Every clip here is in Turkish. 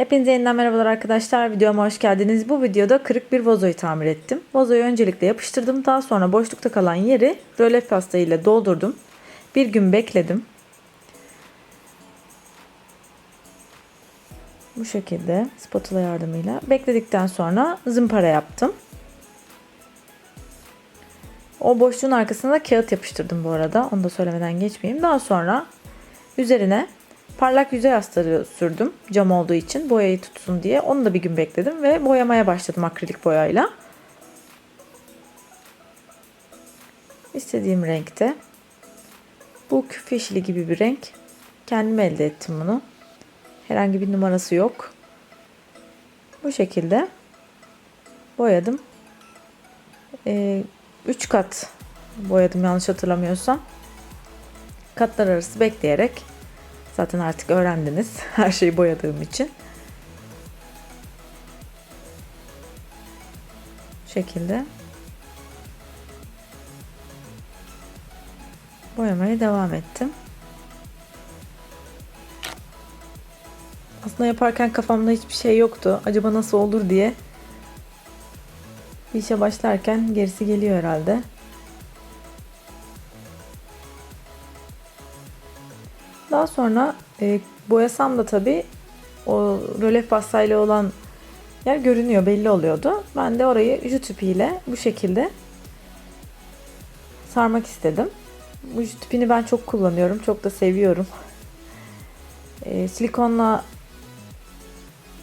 Hepinize yeniden merhabalar arkadaşlar. Videoma hoş geldiniz. Bu videoda kırık bir vazoyu tamir ettim. Vazoyu öncelikle yapıştırdım. Daha sonra boşlukta kalan yeri rölyef pasta ile doldurdum. Bir gün bekledim. Bu şekilde spatula yardımıyla bekledikten sonra zımpara yaptım. O boşluğun arkasına da kağıt yapıştırdım bu arada. Onu da söylemeden geçmeyeyim. Daha sonra üzerine parlak yüzey astarı sürdüm. Cam olduğu için boyayı tutsun diye. Onu da bir gün bekledim ve boyamaya başladım akrilik boyayla. İstediğim renkte. Bu küf yeşili gibi bir renk. Kendim elde ettim bunu. Herhangi bir numarası yok. Bu şekilde boyadım. 3 ee, kat boyadım yanlış hatırlamıyorsam. Katlar arası bekleyerek zaten artık öğrendiniz her şeyi boyadığım için. Şekilde boyamaya devam ettim. Aslında yaparken kafamda hiçbir şey yoktu. Acaba nasıl olur diye. Bir işe başlarken gerisi geliyor herhalde. Daha sonra e, boyasam da tabii o rölef pastayla olan yer görünüyor, belli oluyordu. Ben de orayı jüt ile bu şekilde sarmak istedim. Bu jüt ben çok kullanıyorum, çok da seviyorum. E, silikonla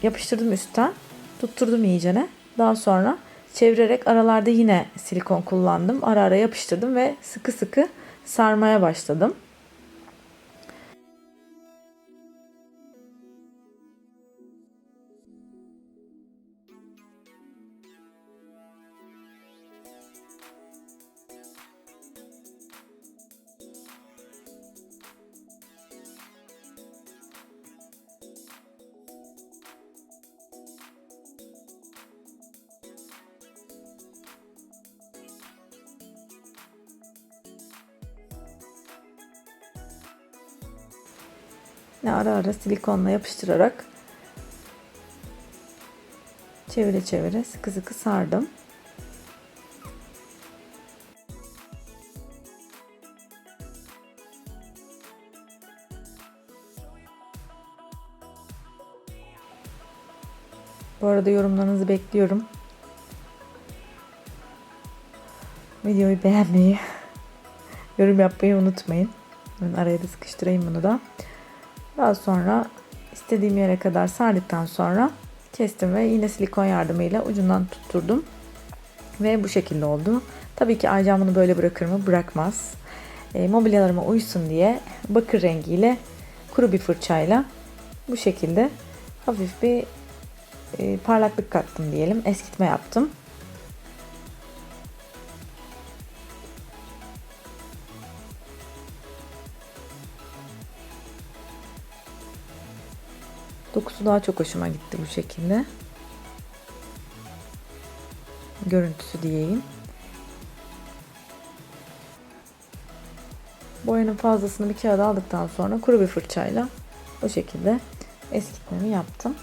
yapıştırdım üstten. Tutturdum iyicene. Daha sonra çevirerek aralarda yine silikon kullandım. Ara ara yapıştırdım ve sıkı sıkı sarmaya başladım. Yine ara ara silikonla yapıştırarak çevire çevire sıkı sıkı sardım. Bu arada yorumlarınızı bekliyorum. Videoyu beğenmeyi, yorum yapmayı unutmayın. Ben araya da sıkıştırayım bunu da. Daha sonra istediğim yere kadar sardıktan sonra kestim ve yine silikon yardımıyla ucundan tutturdum. Ve bu şekilde oldu. Tabii ki Aycan bunu böyle bırakır mı? Bırakmaz. E, mobilyalarıma uysun diye bakır rengiyle kuru bir fırçayla bu şekilde hafif bir e, parlaklık kattım diyelim. Eskitme yaptım. Dokusu daha çok hoşuma gitti bu şekilde. Görüntüsü diyeyim. Boyanın fazlasını bir kağıda aldıktan sonra kuru bir fırçayla bu şekilde eskitmemi yaptım.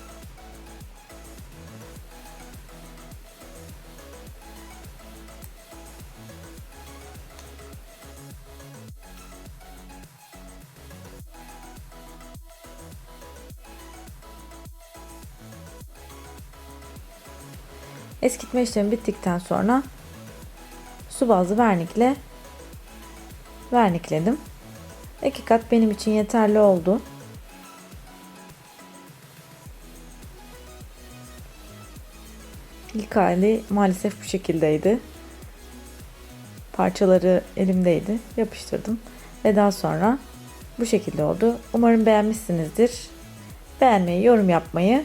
Eskitme işlemi bittikten sonra su bazlı vernikle vernikledim. İki kat benim için yeterli oldu. İlk hali maalesef bu şekildeydi. Parçaları elimdeydi. Yapıştırdım. Ve daha sonra bu şekilde oldu. Umarım beğenmişsinizdir. Beğenmeyi, yorum yapmayı